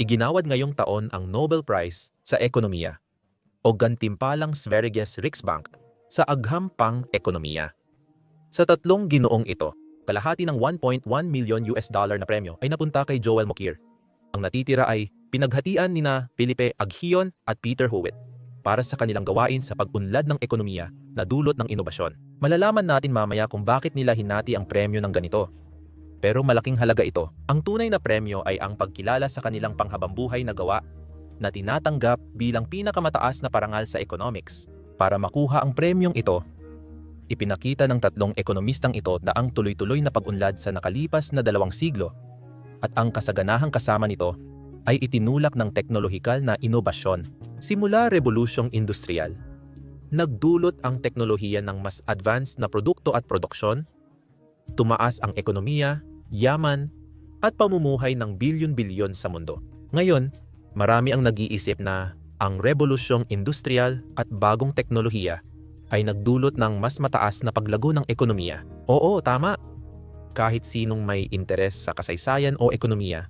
iginawad ngayong taon ang Nobel Prize sa Ekonomiya o gantimpalang Sveriges Riksbank sa agham pang ekonomiya. Sa tatlong ginoong ito, kalahati ng 1.1 million US dollar na premyo ay napunta kay Joel Mokyr. Ang natitira ay pinaghatian ni na Felipe Aghion at Peter Hewitt para sa kanilang gawain sa pag-unlad ng ekonomiya na dulot ng inobasyon. Malalaman natin mamaya kung bakit nila hinati ang premyo ng ganito. Pero malaking halaga ito. Ang tunay na premyo ay ang pagkilala sa kanilang panghabambuhay na gawa na tinatanggap bilang pinakamataas na parangal sa economics. Para makuha ang premyong ito, ipinakita ng tatlong ekonomistang ito na ang tuloy-tuloy na pag-unlad sa nakalipas na dalawang siglo at ang kasaganahang kasama nito ay itinulak ng teknolohikal na inobasyon. Simula Revolusyong Industrial, nagdulot ang teknolohiya ng mas advanced na produkto at produksyon, tumaas ang ekonomiya, yaman, at pamumuhay ng bilyon-bilyon sa mundo. Ngayon, marami ang nag-iisip na ang revolusyong industrial at bagong teknolohiya ay nagdulot ng mas mataas na paglago ng ekonomiya. Oo, tama. Kahit sinong may interes sa kasaysayan o ekonomiya,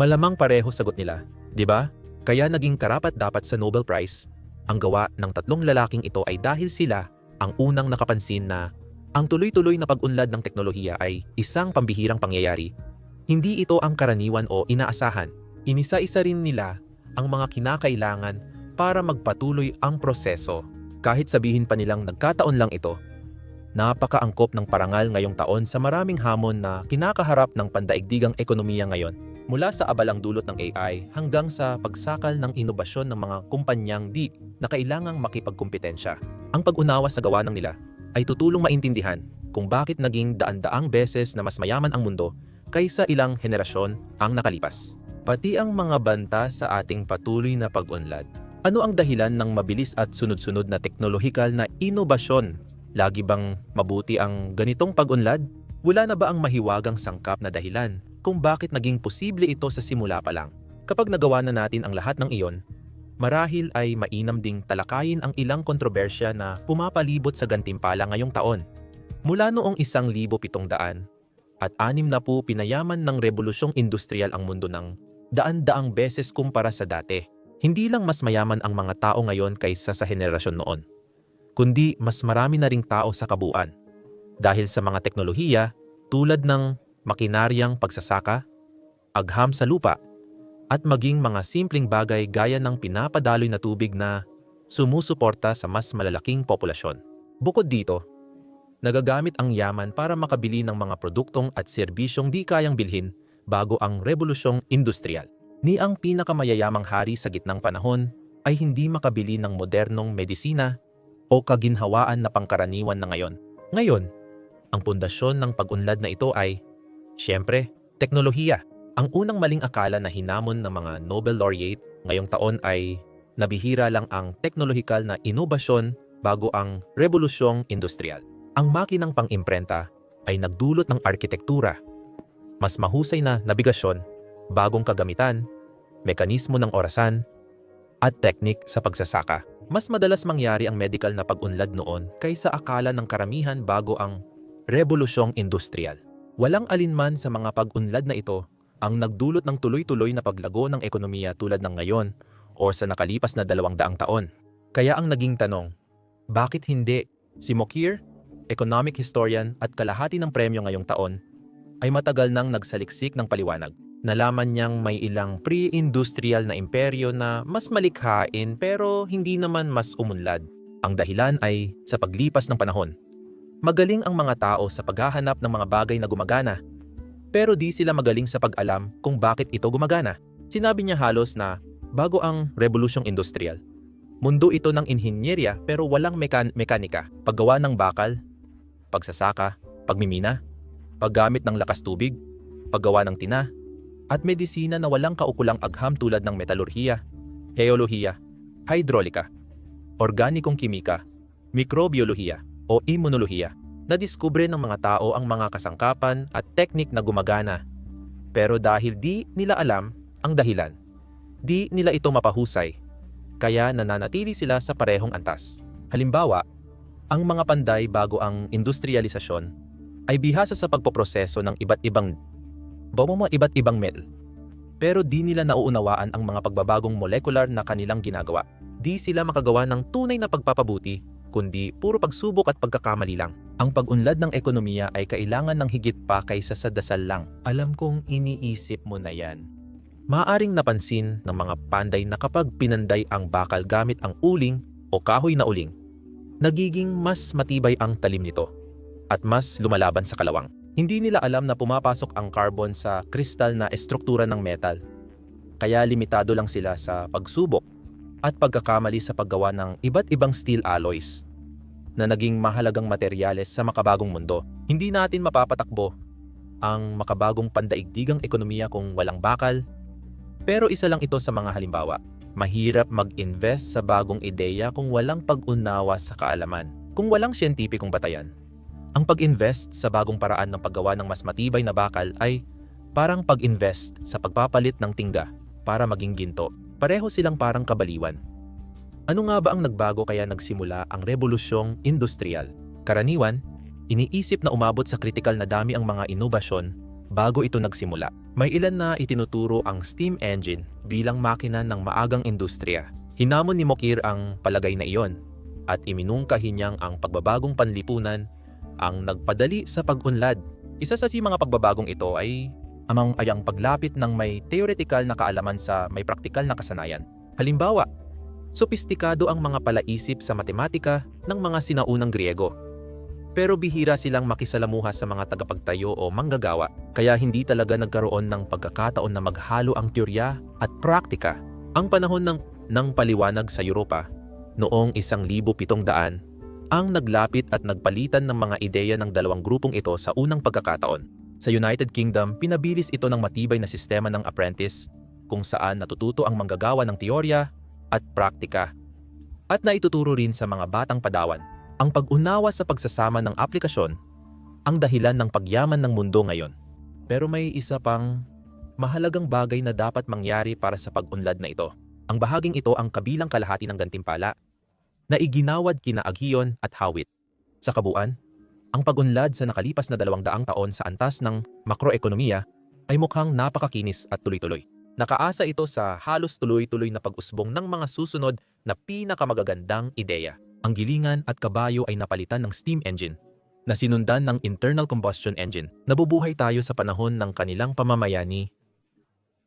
malamang pareho sagot nila, di ba? Kaya naging karapat dapat sa Nobel Prize. Ang gawa ng tatlong lalaking ito ay dahil sila ang unang nakapansin na ang tuloy-tuloy na pag-unlad ng teknolohiya ay isang pambihirang pangyayari. Hindi ito ang karaniwan o inaasahan. Inisa-isa rin nila ang mga kinakailangan para magpatuloy ang proseso. Kahit sabihin pa nilang nagkataon lang ito, napakaangkop ng parangal ngayong taon sa maraming hamon na kinakaharap ng pandaigdigang ekonomiya ngayon. Mula sa abalang dulot ng AI hanggang sa pagsakal ng inobasyon ng mga kumpanyang di na kailangang makipagkumpetensya. Ang pag-unawa sa gawa ng nila ay tutulong maintindihan kung bakit naging daan-daang beses na mas mayaman ang mundo kaysa ilang henerasyon ang nakalipas. Pati ang mga banta sa ating patuloy na pag-unlad. Ano ang dahilan ng mabilis at sunod-sunod na teknolohikal na inobasyon? Lagi bang mabuti ang ganitong pag-unlad? Wala na ba ang mahiwagang sangkap na dahilan kung bakit naging posible ito sa simula pa lang? Kapag nagawa na natin ang lahat ng iyon, marahil ay mainam ding talakayin ang ilang kontrobersya na pumapalibot sa gantimpala ngayong taon. Mula noong 1700 at anim na po pinayaman ng revolusyong industrial ang mundo ng daan-daang beses kumpara sa dati. Hindi lang mas mayaman ang mga tao ngayon kaysa sa henerasyon noon, kundi mas marami na ring tao sa kabuuan. Dahil sa mga teknolohiya tulad ng makinaryang pagsasaka, agham sa lupa, at maging mga simpleng bagay gaya ng pinapadaloy na tubig na sumusuporta sa mas malalaking populasyon. Bukod dito, nagagamit ang yaman para makabili ng mga produktong at serbisyong di kayang bilhin bago ang revolusyong industrial. Ni ang pinakamayayamang hari sa gitnang panahon ay hindi makabili ng modernong medisina o kaginhawaan na pangkaraniwan na ngayon. Ngayon, ang pundasyon ng pag-unlad na ito ay, siyempre, teknolohiya. Ang unang maling akala na hinamon ng mga Nobel laureate ngayong taon ay nabihira lang ang teknolohikal na inobasyon bago ang revolusyong industrial. Ang makinang pang-imprenta ay nagdulot ng arkitektura, mas mahusay na nabigasyon, bagong kagamitan, mekanismo ng orasan, at teknik sa pagsasaka. Mas madalas mangyari ang medical na pag-unlad noon kaysa akala ng karamihan bago ang revolusyong industrial. Walang alinman sa mga pag-unlad na ito ang nagdulot ng tuloy-tuloy na paglago ng ekonomiya tulad ng ngayon o sa nakalipas na dalawang daang taon. Kaya ang naging tanong, bakit hindi? Si Mokir, economic historian at kalahati ng premyo ngayong taon, ay matagal nang nagsaliksik ng paliwanag. Nalaman niyang may ilang pre-industrial na imperyo na mas malikhain pero hindi naman mas umunlad. Ang dahilan ay sa paglipas ng panahon. Magaling ang mga tao sa paghahanap ng mga bagay na gumagana pero di sila magaling sa pag-alam kung bakit ito gumagana. Sinabi niya halos na bago ang revolusyong industrial, mundo ito ng inhinyerya pero walang mekan mekanika, paggawa ng bakal, pagsasaka, pagmimina, paggamit ng lakas tubig, paggawa ng tina, at medisina na walang kaukulang agham tulad ng metalurhiya, heolohiya, hydrolika, organikong kimika, mikrobiolohiya o immunolohiya nadiskubre ng mga tao ang mga kasangkapan at teknik na gumagana. Pero dahil di nila alam ang dahilan, di nila ito mapahusay, kaya nananatili sila sa parehong antas. Halimbawa, ang mga panday bago ang industrialisasyon ay bihasa sa pagpoproseso ng iba't ibang mga iba't ibang metal. Pero di nila nauunawaan ang mga pagbabagong molekular na kanilang ginagawa. Di sila makagawa ng tunay na pagpapabuti, kundi puro pagsubok at pagkakamali lang. Ang pag-unlad ng ekonomiya ay kailangan ng higit pa kaysa sa dasal lang. Alam kong iniisip mo na yan. Maaring napansin ng mga panday na kapag pinanday ang bakal gamit ang uling o kahoy na uling, nagiging mas matibay ang talim nito at mas lumalaban sa kalawang. Hindi nila alam na pumapasok ang carbon sa kristal na estruktura ng metal. Kaya limitado lang sila sa pagsubok at pagkakamali sa paggawa ng iba't ibang steel alloys na naging mahalagang materyales sa makabagong mundo. Hindi natin mapapatakbo ang makabagong pandaigdigang ekonomiya kung walang bakal. Pero isa lang ito sa mga halimbawa. Mahirap mag-invest sa bagong ideya kung walang pag-unawa sa kaalaman. Kung walang siyentipikong batayan. Ang pag-invest sa bagong paraan ng paggawa ng mas matibay na bakal ay parang pag-invest sa pagpapalit ng tingga para maging ginto. Pareho silang parang kabaliwan. Ano nga ba ang nagbago kaya nagsimula ang revolusyong industrial? Karaniwan, iniisip na umabot sa kritikal na dami ang mga inobasyon bago ito nagsimula. May ilan na itinuturo ang steam engine bilang makina ng maagang industriya. Hinamon ni Mokir ang palagay na iyon at iminungkahi niyang ang pagbabagong panlipunan ang nagpadali sa pag-unlad. Isa sa si mga pagbabagong ito ay amang ayang paglapit ng may theoretical na kaalaman sa may praktikal na kasanayan. Halimbawa, sopistikado ang mga palaisip sa matematika ng mga sinaunang Griego. Pero bihira silang makisalamuha sa mga tagapagtayo o manggagawa, kaya hindi talaga nagkaroon ng pagkakataon na maghalo ang teorya at praktika. Ang panahon ng, ng paliwanag sa Europa, noong 1700, ang naglapit at nagpalitan ng mga ideya ng dalawang grupong ito sa unang pagkakataon. Sa United Kingdom, pinabilis ito ng matibay na sistema ng apprentice kung saan natututo ang manggagawa ng teorya at praktika. At naituturo rin sa mga batang padawan ang pag-unawa sa pagsasama ng aplikasyon ang dahilan ng pagyaman ng mundo ngayon. Pero may isa pang mahalagang bagay na dapat mangyari para sa pag-unlad na ito. Ang bahaging ito ang kabilang kalahati ng gantimpala na iginawad kina Agion at Hawit. Sa kabuuan, ang pag-unlad sa nakalipas na dalawang daang taon sa antas ng makroekonomiya ay mukhang napakakinis at tuloy-tuloy. Nakaasa ito sa halos tuloy-tuloy na pag-usbong ng mga susunod na pinakamagagandang ideya. Ang gilingan at kabayo ay napalitan ng steam engine na sinundan ng internal combustion engine. Nabubuhay tayo sa panahon ng kanilang pamamayani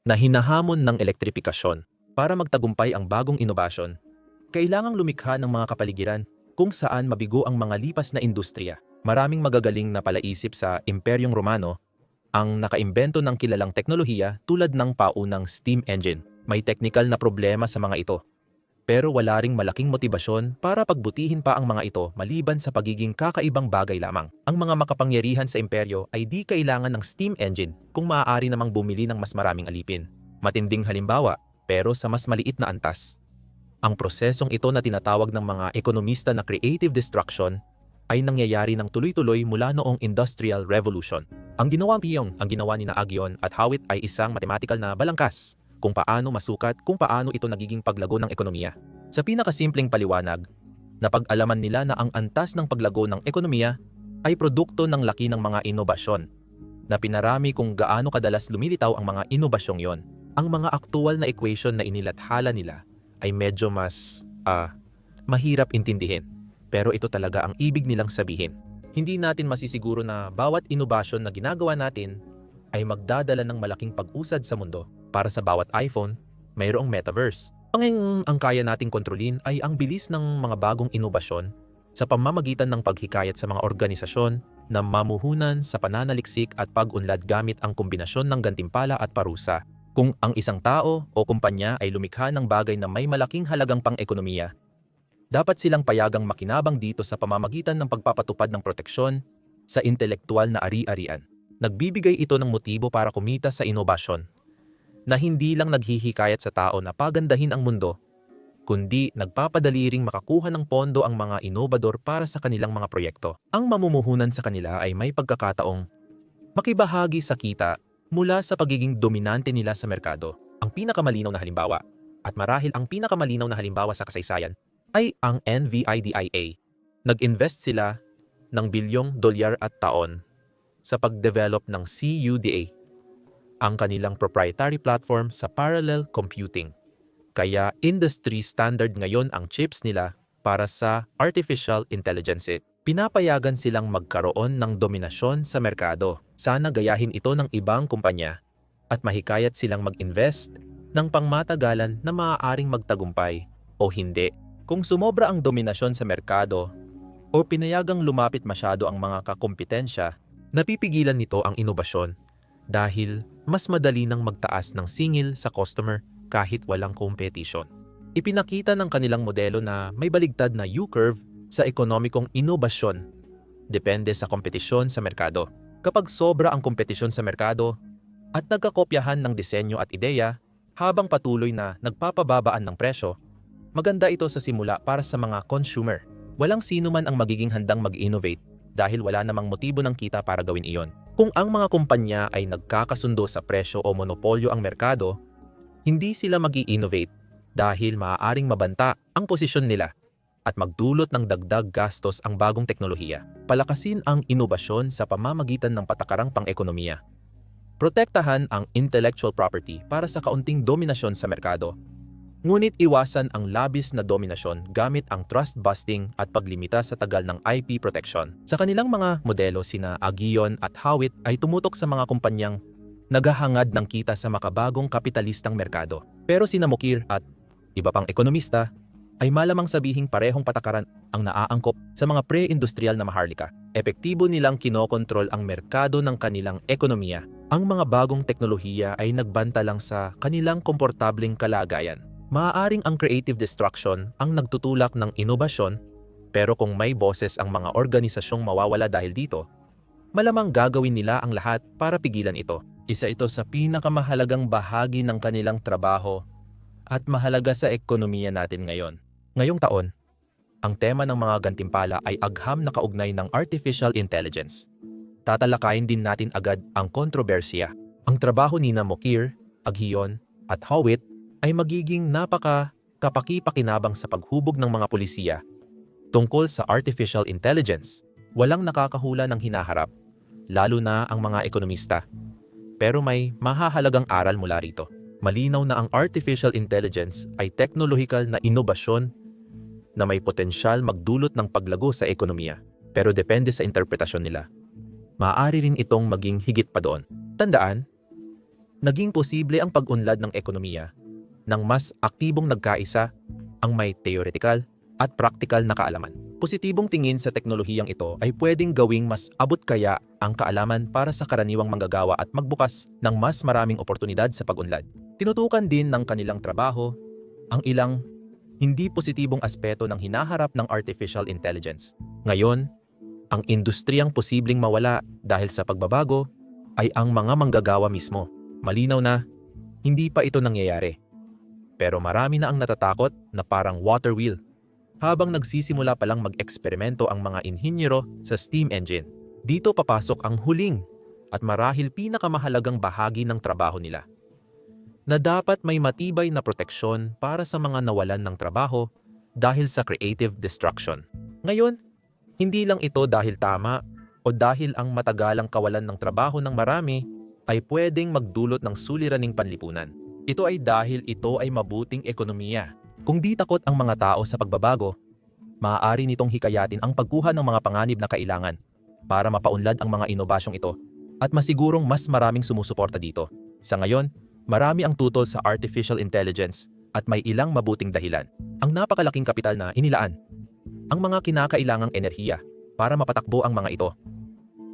na hinahamon ng elektrifikasyon. Para magtagumpay ang bagong inobasyon, kailangang lumikha ng mga kapaligiran kung saan mabigo ang mga lipas na industriya. Maraming magagaling na palaisip sa Imperyong Romano ang nakaimbento ng kilalang teknolohiya tulad ng paunang steam engine. May technical na problema sa mga ito pero wala ring malaking motibasyon para pagbutihin pa ang mga ito maliban sa pagiging kakaibang bagay lamang. Ang mga makapangyarihan sa imperyo ay di kailangan ng steam engine kung maaari namang bumili ng mas maraming alipin. Matinding halimbawa, pero sa mas maliit na antas. Ang prosesong ito na tinatawag ng mga ekonomista na creative destruction ay nangyayari ng tuloy-tuloy mula noong Industrial Revolution. Ang ginawa Piyong, ang ginawa ni na Agion at Howitt ay isang mathematical na balangkas kung paano masukat kung paano ito nagiging paglago ng ekonomiya. Sa pinakasimpleng paliwanag, napag-alaman nila na ang antas ng paglago ng ekonomiya ay produkto ng laki ng mga inobasyon na pinarami kung gaano kadalas lumilitaw ang mga inobasyong yon. Ang mga aktual na equation na inilathala nila ay medyo mas uh, mahirap intindihin. Pero ito talaga ang ibig nilang sabihin. Hindi natin masisiguro na bawat inobasyon na ginagawa natin ay magdadala ng malaking pag-usad sa mundo para sa bawat iPhone, mayroong metaverse. Ang ang kaya nating kontrolin ay ang bilis ng mga bagong inobasyon sa pamamagitan ng paghikayat sa mga organisasyon na mamuhunan sa pananaliksik at pag-unlad gamit ang kombinasyon ng gantimpala at parusa. Kung ang isang tao o kumpanya ay lumikha ng bagay na may malaking halagang pang-ekonomiya, dapat silang payagang makinabang dito sa pamamagitan ng pagpapatupad ng proteksyon sa intelektual na ari-arian. Nagbibigay ito ng motibo para kumita sa inobasyon na hindi lang naghihikayat sa tao na pagandahin ang mundo, kundi nagpapadali ring makakuha ng pondo ang mga inobador para sa kanilang mga proyekto. Ang mamumuhunan sa kanila ay may pagkakataong makibahagi sa kita mula sa pagiging dominante nila sa merkado. Ang pinakamalinaw na halimbawa, at marahil ang pinakamalinaw na halimbawa sa kasaysayan, ay ang NVIDIA. Nag-invest sila ng bilyong dolyar at taon sa pagdevelop ng CUDA ang kanilang proprietary platform sa parallel computing. Kaya industry standard ngayon ang chips nila para sa artificial intelligence. Pinapayagan silang magkaroon ng dominasyon sa merkado. Sana gayahin ito ng ibang kumpanya at mahikayat silang mag-invest ng pangmatagalan na maaaring magtagumpay o hindi. Kung sumobra ang dominasyon sa merkado o pinayagang lumapit masyado ang mga kakompetensya, napipigilan nito ang inobasyon dahil mas madali nang magtaas ng singil sa customer kahit walang competition. Ipinakita ng kanilang modelo na may baligtad na U-curve sa ekonomikong inobasyon depende sa kompetisyon sa merkado. Kapag sobra ang kompetisyon sa merkado at nagkakopyahan ng disenyo at ideya habang patuloy na nagpapababaan ng presyo, maganda ito sa simula para sa mga consumer. Walang sino man ang magiging handang mag-innovate dahil wala namang motibo ng kita para gawin iyon. Kung ang mga kumpanya ay nagkakasundo sa presyo o monopolyo ang merkado, hindi sila mag innovate dahil maaaring mabanta ang posisyon nila at magdulot ng dagdag gastos ang bagong teknolohiya. Palakasin ang inobasyon sa pamamagitan ng patakarang pang-ekonomiya. Protektahan ang intellectual property para sa kaunting dominasyon sa merkado. Ngunit iwasan ang labis na dominasyon gamit ang trust busting at paglimita sa tagal ng IP protection. Sa kanilang mga modelo sina Agion at Howitt ay tumutok sa mga kumpanyang naghahangad ng kita sa makabagong kapitalistang merkado. Pero sina Mukir at iba pang ekonomista ay malamang sabihing parehong patakaran ang naaangkop sa mga pre-industrial na maharlika. Epektibo nilang kinokontrol ang merkado ng kanilang ekonomiya. Ang mga bagong teknolohiya ay nagbanta lang sa kanilang komportabling kalagayan. Maaaring ang creative destruction ang nagtutulak ng inobasyon, pero kung may boses ang mga organisasyong mawawala dahil dito, malamang gagawin nila ang lahat para pigilan ito. Isa ito sa pinakamahalagang bahagi ng kanilang trabaho at mahalaga sa ekonomiya natin ngayon. Ngayong taon, ang tema ng mga gantimpala ay agham na kaugnay ng artificial intelligence. Tatalakayin din natin agad ang kontrobersiya. Ang trabaho ni na Mokir, Aghion at Howitt ay magiging napaka kapaki-pakinabang sa paghubog ng mga polisiya tungkol sa artificial intelligence. Walang nakakahula ng hinaharap, lalo na ang mga ekonomista. Pero may mahahalagang aral mula rito. Malinaw na ang artificial intelligence ay teknolohikal na inobasyon na may potensyal magdulot ng paglago sa ekonomiya, pero depende sa interpretasyon nila. Maaari rin itong maging higit pa doon. Tandaan, naging posible ang pag-unlad ng ekonomiya ng mas aktibong nagkaisa ang may theoretical at practical na kaalaman. Positibong tingin sa teknolohiyang ito ay pwedeng gawing mas abot kaya ang kaalaman para sa karaniwang manggagawa at magbukas ng mas maraming oportunidad sa pag-unlad. Tinutukan din ng kanilang trabaho ang ilang hindi positibong aspeto ng hinaharap ng artificial intelligence. Ngayon, ang industriyang posibleng mawala dahil sa pagbabago ay ang mga manggagawa mismo. Malinaw na, hindi pa ito nangyayari. Pero marami na ang natatakot na parang water wheel habang nagsisimula palang mag-eksperimento ang mga inhinyero sa steam engine. Dito papasok ang huling at marahil pinakamahalagang bahagi ng trabaho nila na dapat may matibay na proteksyon para sa mga nawalan ng trabaho dahil sa creative destruction. Ngayon, hindi lang ito dahil tama o dahil ang matagalang kawalan ng trabaho ng marami ay pwedeng magdulot ng suliraning panlipunan. Ito ay dahil ito ay mabuting ekonomiya. Kung di takot ang mga tao sa pagbabago, maaari nitong hikayatin ang pagkuha ng mga panganib na kailangan para mapaunlad ang mga inobasyong ito at masigurong mas maraming sumusuporta dito. Sa ngayon, Marami ang tutol sa artificial intelligence at may ilang mabuting dahilan. Ang napakalaking kapital na inilaan, ang mga kinakailangang enerhiya para mapatakbo ang mga ito.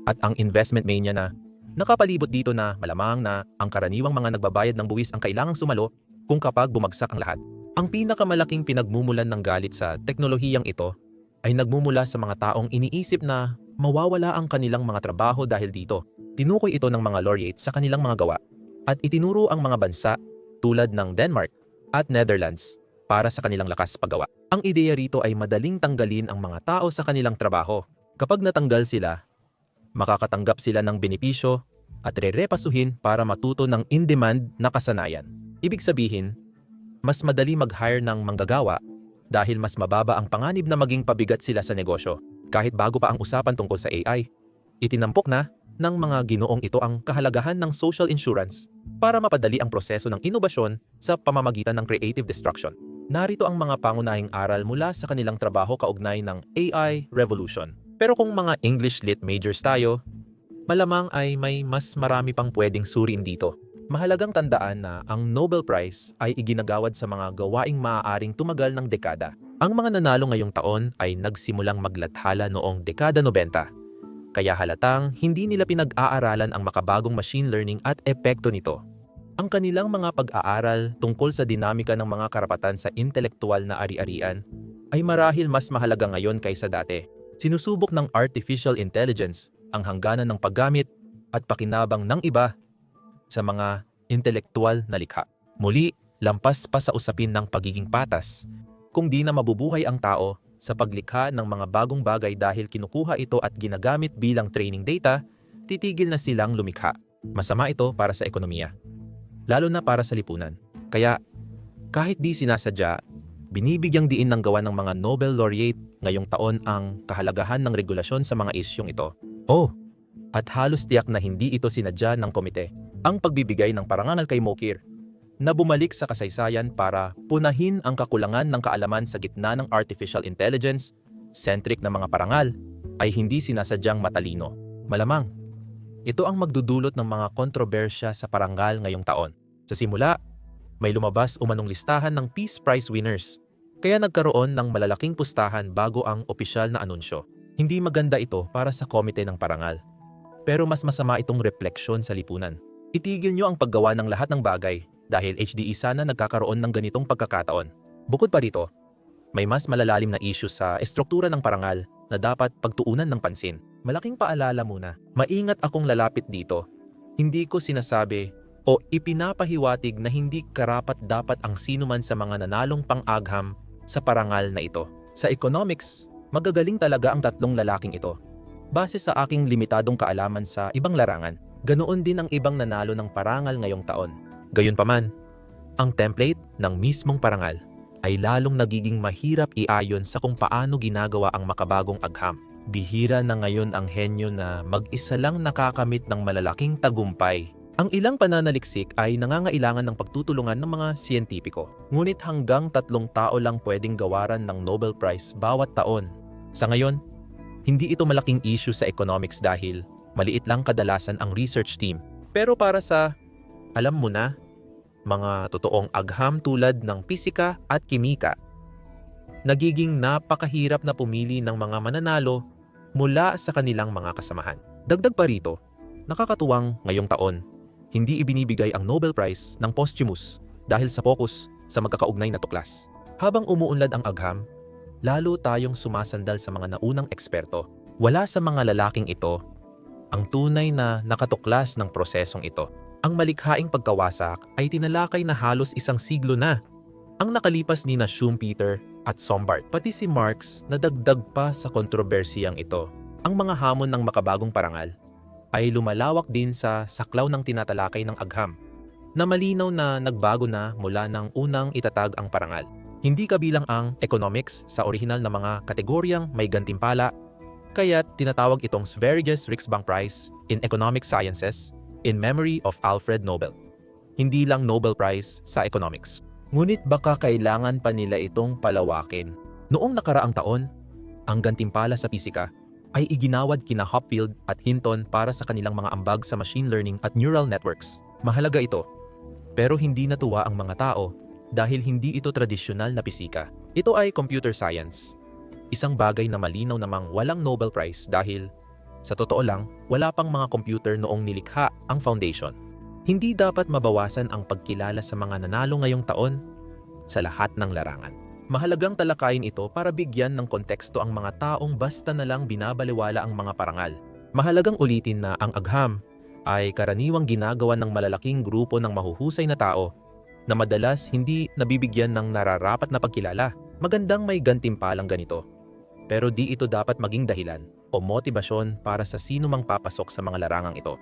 At ang investment mania na nakapalibot dito na malamang na ang karaniwang mga nagbabayad ng buwis ang kailangang sumalo kung kapag bumagsak ang lahat. Ang pinakamalaking pinagmumulan ng galit sa teknolohiyang ito ay nagmumula sa mga taong iniisip na mawawala ang kanilang mga trabaho dahil dito. Tinukoy ito ng mga laureates sa kanilang mga gawa at itinuro ang mga bansa tulad ng Denmark at Netherlands para sa kanilang lakas paggawa. Ang ideya rito ay madaling tanggalin ang mga tao sa kanilang trabaho. Kapag natanggal sila, makakatanggap sila ng benepisyo at rerepasuhin para matuto ng in-demand na kasanayan. Ibig sabihin, mas madali mag-hire ng manggagawa dahil mas mababa ang panganib na maging pabigat sila sa negosyo. Kahit bago pa ang usapan tungkol sa AI, itinampok na ng mga ginoong ito ang kahalagahan ng social insurance para mapadali ang proseso ng inobasyon sa pamamagitan ng creative destruction. Narito ang mga pangunahing aral mula sa kanilang trabaho kaugnay ng AI revolution. Pero kung mga English Lit majors tayo, malamang ay may mas marami pang pwedeng suriin dito. Mahalagang tandaan na ang Nobel Prize ay iginagawad sa mga gawaing maaaring tumagal ng dekada. Ang mga nanalo ngayong taon ay nagsimulang maglathala noong dekada 90. Kaya halatang hindi nila pinag-aaralan ang makabagong machine learning at epekto nito. Ang kanilang mga pag-aaral tungkol sa dinamika ng mga karapatan sa intelektual na ari-arian ay marahil mas mahalaga ngayon kaysa dati. Sinusubok ng artificial intelligence ang hangganan ng paggamit at pakinabang ng iba sa mga intelektual na likha. Muli, lampas pa sa usapin ng pagiging patas, kung di na mabubuhay ang tao sa paglikha ng mga bagong bagay dahil kinukuha ito at ginagamit bilang training data, titigil na silang lumikha. Masama ito para sa ekonomiya, lalo na para sa lipunan. Kaya, kahit di sinasadya, binibigyang diin ng gawa ng mga Nobel laureate ngayong taon ang kahalagahan ng regulasyon sa mga isyong ito. Oh, at halos tiyak na hindi ito sinadya ng komite ang pagbibigay ng parangal kay Mokir na bumalik sa kasaysayan para punahin ang kakulangan ng kaalaman sa gitna ng artificial intelligence, centric na mga parangal, ay hindi sinasadyang matalino. Malamang, ito ang magdudulot ng mga kontrobersya sa parangal ngayong taon. Sa simula, may lumabas umanong listahan ng Peace Prize winners, kaya nagkaroon ng malalaking pustahan bago ang opisyal na anunsyo. Hindi maganda ito para sa komite ng parangal. Pero mas masama itong refleksyon sa lipunan. Itigil nyo ang paggawa ng lahat ng bagay dahil HDE sana nagkakaroon ng ganitong pagkakataon. Bukod pa rito, may mas malalalim na issue sa estruktura ng parangal na dapat pagtuunan ng pansin. Malaking paalala muna, maingat akong lalapit dito. Hindi ko sinasabi o ipinapahiwatig na hindi karapat dapat ang sino man sa mga nanalong pang-agham sa parangal na ito. Sa economics, magagaling talaga ang tatlong lalaking ito. Base sa aking limitadong kaalaman sa ibang larangan, Ganoon din ang ibang nanalo ng parangal ngayong taon. Gayunpaman, ang template ng mismong parangal ay lalong nagiging mahirap iayon sa kung paano ginagawa ang makabagong agham. Bihira na ngayon ang henyo na mag-isa lang nakakamit ng malalaking tagumpay. Ang ilang pananaliksik ay nangangailangan ng pagtutulungan ng mga siyentipiko. Ngunit hanggang tatlong tao lang pwedeng gawaran ng Nobel Prize bawat taon. Sa ngayon, hindi ito malaking issue sa economics dahil Maliit lang kadalasan ang research team. Pero para sa, alam mo na, mga totoong agham tulad ng pisika at kimika, nagiging napakahirap na pumili ng mga mananalo mula sa kanilang mga kasamahan. Dagdag pa rito, nakakatuwang ngayong taon, hindi ibinibigay ang Nobel Prize ng posthumous dahil sa focus sa magkakaugnay na tuklas. Habang umuunlad ang agham, lalo tayong sumasandal sa mga naunang eksperto. Wala sa mga lalaking ito ang tunay na nakatuklas ng prosesong ito. Ang malikhaing pagkawasak ay tinalakay na halos isang siglo na. Ang nakalipas ni na Schumpeter at Sombart, pati si Marx nadagdag pa sa kontrobersiyang ito. Ang mga hamon ng makabagong parangal ay lumalawak din sa saklaw ng tinatalakay ng agham na malinaw na nagbago na mula ng unang itatag ang parangal. Hindi kabilang ang economics sa orihinal na mga kategoryang may gantimpala kaya tinatawag itong Sveriges Riksbank Prize in Economic Sciences in memory of Alfred Nobel. Hindi lang Nobel Prize sa economics. Ngunit baka kailangan pa nila itong palawakin. Noong nakaraang taon, ang gantimpala sa pisika ay iginawad kina Hopfield at Hinton para sa kanilang mga ambag sa machine learning at neural networks. Mahalaga ito. Pero hindi natuwa ang mga tao dahil hindi ito tradisyonal na pisika. Ito ay computer science Isang bagay na malinaw namang walang Nobel Prize dahil, sa totoo lang, wala pang mga computer noong nilikha ang foundation. Hindi dapat mabawasan ang pagkilala sa mga nanalo ngayong taon sa lahat ng larangan. Mahalagang talakayin ito para bigyan ng konteksto ang mga taong basta na lang binabaliwala ang mga parangal. Mahalagang ulitin na ang agham ay karaniwang ginagawa ng malalaking grupo ng mahuhusay na tao na madalas hindi nabibigyan ng nararapat na pagkilala. Magandang may gantimpalang ganito pero di ito dapat maging dahilan o motibasyon para sa sino mang papasok sa mga larangang ito.